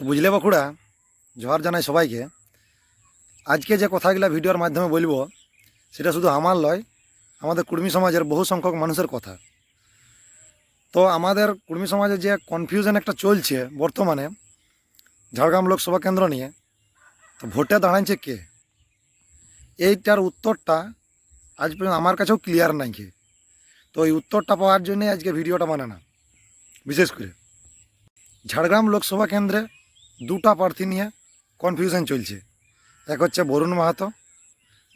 বুঝলে বাঁকুড়া? জোহার জানাই সবাইকে। আজকে যে কথাগুলো ভিডিওর মাধ্যমে বলব, সেটা শুধু আমার লয়, আমাদের কুর্মী সমাজের বহু সংখ্যক মানুষের কথা। তো আমাদের কুর্মী সমাজে যে কনফিউশন একটা চলছে বর্তমানে, ঝাড়গ্রাম লোকসভা কেন্দ্র নিয়ে, তো ভোটে দাঁড়াচ্ছে কে? এইটার উত্তরটা আজ পর্যন্ত আমার কাছেও ক্লিয়ার নাই কে। তো এই উত্তরটা পাওয়ার জন্যে আজকে ভিডিওটা বানানো বিশেষ করে। ঝাড়গ্রাম লোকসভা কেন্দ্রে দুটা প্রার্থী নিয়ে কনফিউশন চলছে। এক হচ্ছে বরুণ মাহাতো,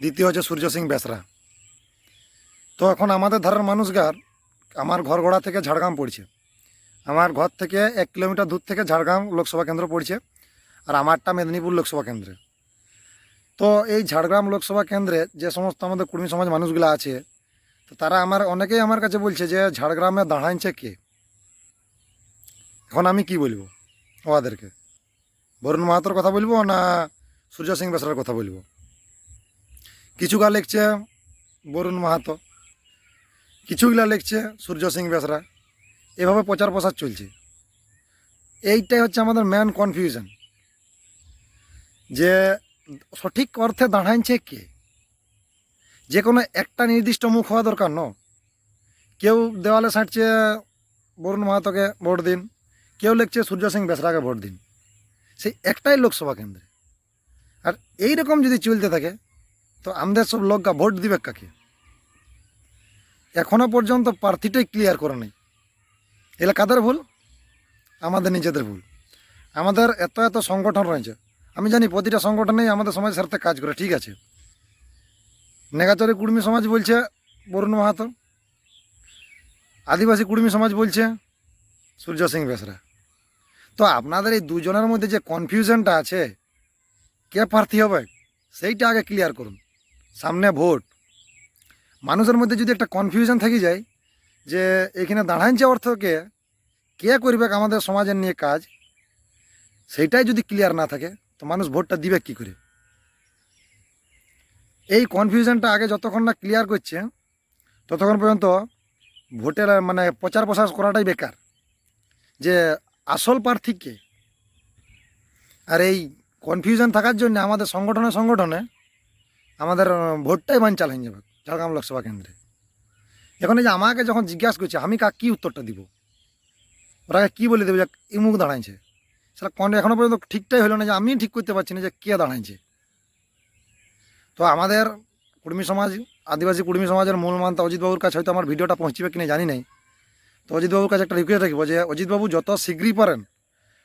দ্বিতীয় হচ্ছে সূর্য সিং বেসরা। তো এখন আমাদের ধারার মানুষগার আমার ঘর ঘোড়া থেকে ঝাড়গ্রাম পড়ছে। আমার ঘর থেকে এক কিলোমিটার দূর থেকে ঝাড়গ্রাম লোকসভা কেন্দ্র পড়ছে আর আমারটা মেদিনীপুর লোকসভা কেন্দ্রে। তো এই ঝাড়গ্রাম লোকসভা কেন্দ্রে যে সমস্ত আমাদের কুর্মী সমাজ মানুষগুলো আছে, তো তারা আমার, অনেকেই আমার কাছে বলছে যে ঝাড়গ্রামে দাঁড়াইছে কে? এখন আমি কি বলব ওদেরকে? বরুণ মাহাতোর কথা বলব না সূর্য সিং বেসরার কথা বলব? কিছুগুলা লিখছে বরুণ মাহাতো কিছুগুলা লিখছে সূর্য সিং বেসরা। এভাবে প্রচার প্রসার চলছে। এইটাই হচ্ছে আমাদের মেন কনফিউশন যে সঠিক অর্থে দাঁড়াইছে কে? যে কোনো একটা নির্দিষ্ট মুখ হওয়া দরকার, ন? কেউ দেওয়ালে ছাঁটছে বরুণ মাহাতোকে ভোট দিন, কেউ লিখছে সূর্য সিং বেসরাকে ভোট দিন। সেই একটাই লোকসভা কেন্দ্রে। আর এই রকম যদি চলতে থাকে, তো আমাদের সব লোকরা ভোট দিবে কাকে? এখনও পর্যন্ত প্রার্থীটাই ক্লিয়ার করে নেই। এগুলো কাদের ভুল? আমাদের নিজেদের ভুল। আমাদের এত এত সংগঠন রয়েছে। আমি জানি প্রতিটা সংগঠনেই আমাদের সমাজের স্বার্থে কাজ করে, ঠিক আছে। নেগাচরে কুর্মী সমাজ বলছে, বরুণ মাহাতো। আদিবাসী কুর্মী সমাজ বলছে, সূর্য সিং বেসরা। তো আপনাদের এই দুজনের মধ্যে যে কনফিউশনটা আছে, কে প্রার্থী হবে, সেইটা আগে ক্লিয়ার করুন। সামনে ভোট। মানুষের মধ্যে যদি একটা কনফিউশন থেকে যায়, যে এখানে দাঁড়াইছে অর্থকে, কে করবে আমাদের সমাজের নিয়ে কাজ, সেইটাই যদি ক্লিয়ার না থাকে, তো মানুষ ভোটটা দিবে কি করে? এই কনফিউশনটা আগে যতক্ষণ না ক্লিয়ার করছে, ততক্ষণ পর্যন্ত ভোটের মানে প্রচার প্রসার করাটাই বেকার। যে আসল প্রার্থী কে? আর এই কনফিউশন থাকার জন্য আমাদের সংগঠনে সংগঠনে আমাদের ভোটটাই বানচাল হয়ে যাবে ঝাড়গ্রাম লোকসভা কেন্দ্রে। এখন এই যে আমাকে যখন জিজ্ঞাসা করছে, আমি কাক, কী উত্তরটা দিব? ওরা কী বলে দেবো? যে ইমুক দাঁড়াইছে। সেটা কোন এখনও পর্যন্ত ঠিকটাই হলো না যে আমি ঠিক করতে পারছি না যে কে দাঁড়াইছে। তো আমাদের কুর্মী সমাজ, আদিবাসী কুর্মী সমাজের মূল মান্তা অজিতবাবুর কাছে হয়তো আমার ভিডিওটা পৌঁছবে কিনা জানি নাই। তো অজিতবাবুর কাছে একটা রিকোয়েস্ট রাখব যে, অজিতবাবু, যত শীঘ্রই পারেন,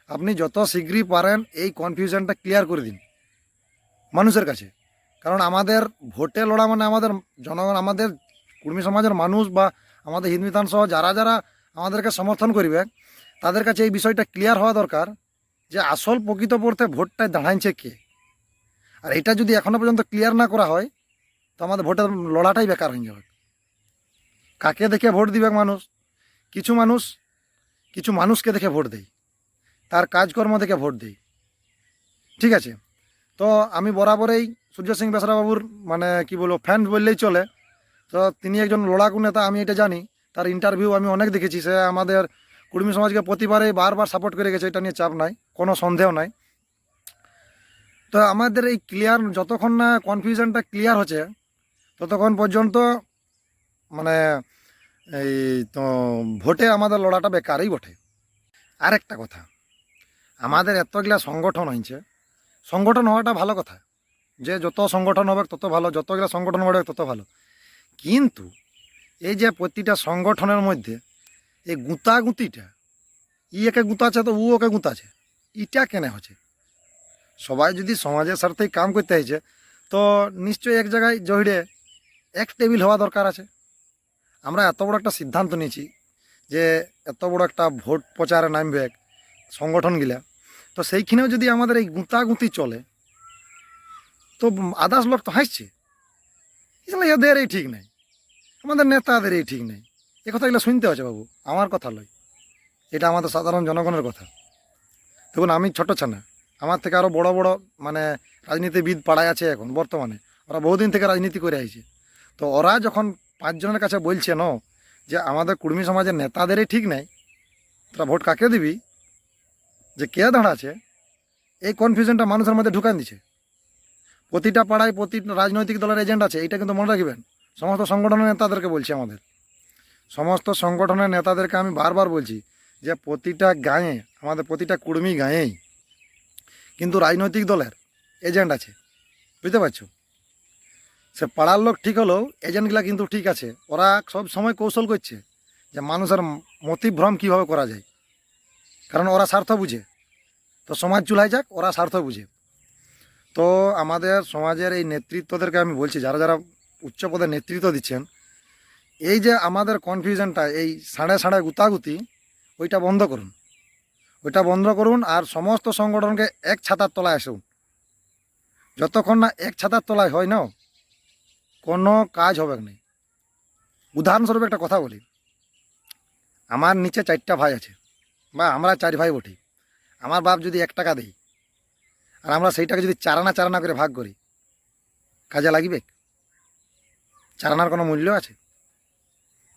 আপনি যত শীঘ্রই পারেন, এই কনফিউশনটা ক্লিয়ার করে দিন মানুষের কাছে। কারণ আমাদের ভোটে লড়া মানে আমাদের জনগণ, আমাদের কুর্মী সমাজের মানুষ বা আমাদের হিন্দুস্তান সহ যারা যারা আমাদেরকে সমর্থন করবে, তাদের কাছে এই বিষয়টা ক্লিয়ার হওয়া দরকার যে, আসল প্রকৃত পড়তে ভোটটায় দাঁড়াইছে কে? আর এটা যদি এখনও পর্যন্ত ক্লিয়ার না করা হয়, তো আমাদের ভোটের লড়াটাই বেকার হয়ে যাবে। কাকে দেখে ভোট দিবে মানুষ? কিছু মানুষ, কিছু মানুষকে দেখে ভোট দেয় তার কাজকর্ম দেখে ভোট দেয় ঠিক আছে? তো আমি বরাবরই সূর্য সিং বেসরা বাবুর মানে কি বলব ফ্যান বললেই চলে। তো তিনি একজন লড়াকু নেতা, আমি এটা জানি। তার ইন্টারভিউ আমি অনেক দেখেছি। সে আমাদের কুর্মী সমাজকে প্রতিবারেই বারবার সাপোর্ট করে গেছে, এটা নিয়ে চাপ নাই, কোনো সন্দেহ নাই। তো আমাদের এই ক্লিয়ার যতক্ষণ না কনফিউশনটা ক্লিয়ার হচ্ছে, ততক্ষণ পর্যন্ত মানে এই তো ভোটে আমাদের লড়াটা বেকারই বটে। আরেকটা কথা, আমাদের এতগুলা সংগঠন হয়েছে সংগঠন হওয়াটা ভালো কথা, যে যত সংগঠন হবে তত ভালো, যতগুলা সংগঠন হবে তত ভালো। কিন্তু এই যে প্রতিটা সংগঠনের মধ্যে এই গুঁতাগুঁতিটা, ই একে গুঁতাছে তো ও ওকে গুঁতাছে ইটা কেন হচ্ছে? সবাই যদি সমাজের স্বার্থেই কাম করতে হয়েছে তো নিশ্চয়ই এক জায়গায় জহিড়ে এক টেবিল হওয়া দরকার আছে। আমরা এত বড় একটা সিদ্ধান্ত নিয়েছি যে এত বড় একটা ভোট প্রচারে নামবে সংগঠনগুলা তো সেইখানেও যদি আমাদের এই গুঁতাগুঁতি চলে, তো আদার্স লোক তো হাসছে। এগুলো এদের এই ঠিক নাই। আমাদের নেতাদের এই ঠিক নাই। এ কথাগুলো শুনতে হচ্ছে বাবু, আমার কথা লয় এটা আমাদের সাধারণ জনগণের কথা। দেখুন, আমি ছোট ছানা। আমার থেকে আরও বড় বড় মানে রাজনীতিবিদ পাড়ায় আছে এখন, বর্তমানে। ওরা বহুদিন থেকে রাজনীতি করে আইছে। তো ওরা যখন পাঁচজনের কাছে বলছে ন যে আমাদের কুর্মী সমাজের নেতাদেরই ঠিক নেই। তোরা ভোট কাকে দিবি? যে কে দাঁড়াচ্ছে এই কনফিউশনটা মানুষের মধ্যে ঢুকান দিচ্ছে প্রতিটা পাড়ায় প্রতি রাজনৈতিক দলের এজেন্ট আছে এটা কিন্তু মনে রাখবেন। সমস্ত সংগঠনের নেতাদেরকে বলছি আমাদের। সমস্ত সংগঠনের নেতাদেরকে আমি বারবার বলছি যে প্রতিটা গাঁয়ে, আমাদের প্রতিটা কুর্মী গাঁয়েই কিন্তু রাজনৈতিক দলের এজেন্ট আছে। বুঝতে পারছ? সে পাড়ার লোক ঠিক হলেও এজেন্টগুলা কিন্তু ঠিক আছে। ওরা সব সময় কৌশল করছে যে মানুষের মতিভ্রম কীভাবে করা যায়। কারণ ওরা স্বার্থ বুঝে। তো সমাজ চুলাই যাক, ওরা স্বার্থ বুঝে। তো আমাদের সমাজের এই নেতৃত্বদেরকে আমি বলছি, যারা যারা উচ্চ পদে নেতৃত্ব দিচ্ছেন, এই যে আমাদের কনফিউশনটা এই সাড়ে সাড়ে গুতাগুতি, ওইটা বন্ধ করুন। ওইটা বন্ধ করুন আর সমস্ত সংগঠনকে এক ছাতার তলায় আসুন। যতক্ষণ না এক ছাতার তলায় হয় না কোনো কাজ হবে না উদাহরণস্বরূপ একটা কথা বলি। আমার নিচে চারটা ভাই আছে, বা আমরা চার ভাই বটি। আমার বাপ যদি এক টাকা দেয়, আর আমরা সেইটাকে যদি চারানা চারানা করে ভাগ করি, কাজে লাগবে? চারানার কোনো মূল্য আছে?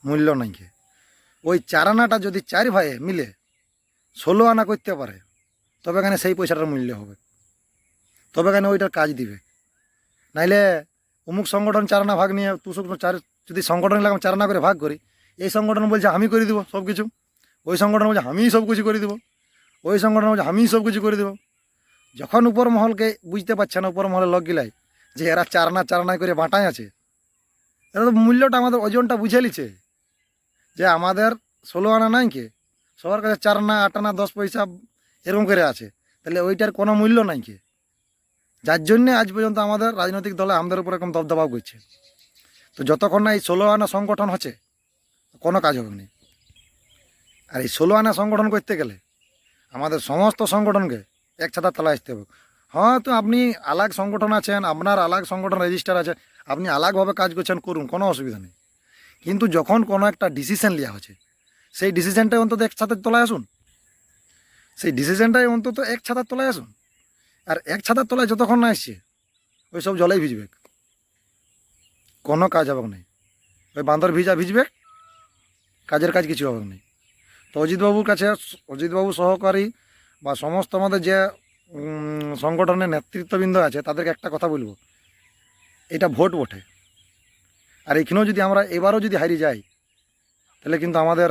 মূল্য নাই ওই চারানাটা যদি চার ভাইয়ে মিলে ষোলো আনা করতে পারে, তবে এখানে সেই পয়সাটার মূল্য হবে। তবে এখানে ওইটার কাজ দিবে। নাইলে অমুক সংগঠন চারানা ভাগ নিয়ে, তুসুক চার যদি সংগঠন লাগে চারানা করে ভাগ করি, এই সংগঠন বলছে আমি করে দিব সব কিছু। ওই সংগঠন বলছে আমিই সব কিছু করে দিব। ওই সংগঠন বলছে আমিই সব কিছু করে দিব। যখন উপর মহলকে বুঝতে পারছে না, উপর মহলের লোক গিলাই যে এরা চারানা চারানা করে বাঁটাই আছে, এরা তো মূল্যটা আমাদের ওজনটা বুঝে লিছে যে আমাদের ষোলো আনা নাই কে? সবার কাছে চার আনা, আট আনা, দশ পয়সা এরকম করে আছে। তাহলে ওইটার কোনো মূল্য নাই কে? যার জন্যে আজ পর্যন্ত আমাদের রাজনৈতিক দলে আমাদের উপর এরকম দবদবাও করছে। তো যতক্ষণ না এই ষোলো আনা সংগঠন হচ্ছে, কোনো কাজ হবে না। আর এই ষোলো আনা সংগঠন করতে গেলে আমাদের সমস্ত সংগঠনকে এক ছাতার তলায় আসতে হবে। হ্যাঁ তো আপনি আলাগ সংগঠন আছেন, আপনার আলাগ সংগঠন রেজিস্টার আছে, আপনি আলাগভাবে কাজ করছেন, করুন, কোনো অসুবিধা নেই। কিন্তু যখন কোনো একটা ডিসিশন নেওয়া হচ্ছে, সেই ডিসিশনটাই অন্তত এক ছাতার তলায় আসুন। সেই ডিসিশনটাই অন্তত এক ছাতার তলায় আসুন। আর এক ছাতার তলায় যতক্ষণ না আসছে ওই সব জলেই ভিজবে। কোনো কাজ হবে না ওই বান্দর ভিজা ভিজবে, কাজের কাজ কিছু হবে না তো অজিতবাবুর কাছে, অজিতবাবু সহকারী বা সমস্ত আমাদের যে সংগঠনের নেতৃত্ববৃন্দ আছে, তাদেরকে একটা কথা বলব। এটা ভোট বটে। আর এখানেও যদি আমরা এবারও যদি হারিয়ে যাই, তাহলে কিন্তু আমাদের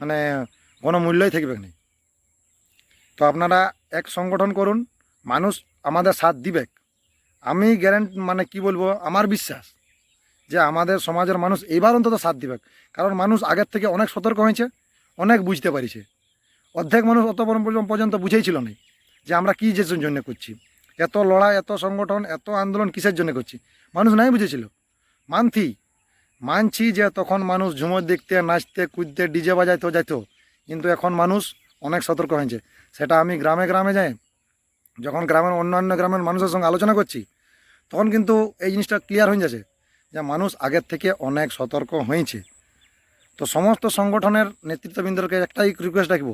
মানে কোনো মূল্যই থাকবে না। তো আপনারা এক সংগঠন করুন মানুষ আমাদের সাথ দিবে। আমি গ্যারেন্ট মানে কি বলব, আমার বিশ্বাস যে আমাদের সমাজের মানুষ এইবার অন্তত সাথ দিবে। কারণ মানুষ আগের থেকে অনেক সতর্ক হয়েছে, অনেক বুঝতে পারিছে। অর্ধেক মানুষ অত পর্যন্ত- পর্যন্ত বুঝেই ছিল না যে আমরা কী যে জন্য করছি। এত লড়াই, এত সংগঠন, এত আন্দোলন কিসের জন্য করছি? মানুষ নাই বুঝেছিল। মানছি মানছি যে তখন মানুষ ঝুমর দেখতে, নাচতে, কুদতে, ডিজে বাজাইতে, যাইতো। কিন্তু এখন মানুষ অনেক সতর্ক হয়েছে। সেটা আমি গ্রামে গ্রামে যাই যখন গ্রামের অন্যান্য গ্রামের মানুষের সঙ্গে আলোচনা করছি, তখন কিন্তু এই জিনিসটা ক্লিয়ার হয়ে যাচ্ছে যে মানুষ আগের থেকে অনেক সতর্ক হয়েছে। তো সমস্ত সংগঠনের নেতৃত্ববৃন্দকে একটাই রিকোয়েস্ট রাখব,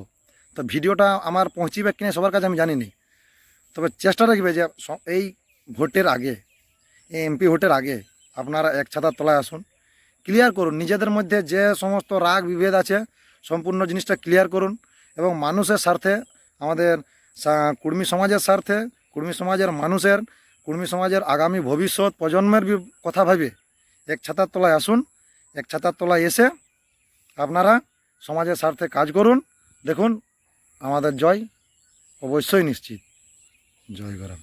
তো ভিডিওটা আমার পৌঁছিবে কিনা সবার কাছে আমি জানি নি তবে চেষ্টা রাখবে যে এই ভোটের আগে, এই এমপি ভোটের আগে আপনারা এক ছাতার তলায় আসুন ক্লিয়ার করুন, নিজেদের মধ্যে যে সমস্ত রাগ বিভেদ আছে, সম্পূর্ণ জিনিসটা ক্লিয়ার করুন এবং মানুষের স্বার্থে আমাদের কুর্মী সমাজের স্বার্থে, কুর্মী সমাজের মানুষের, কুর্মী সমাজের আগামী ভবিষ্যৎ প্রজন্মের কথা ভাবে। এক ছাতার তলায় আসুন, এক ছাতার তলায় এসে আপনারা সমাজের স্বার্থে কাজ করুন, দেখুন, আমাদের জয় অবশ্যই নিশ্চিত। জয় গরম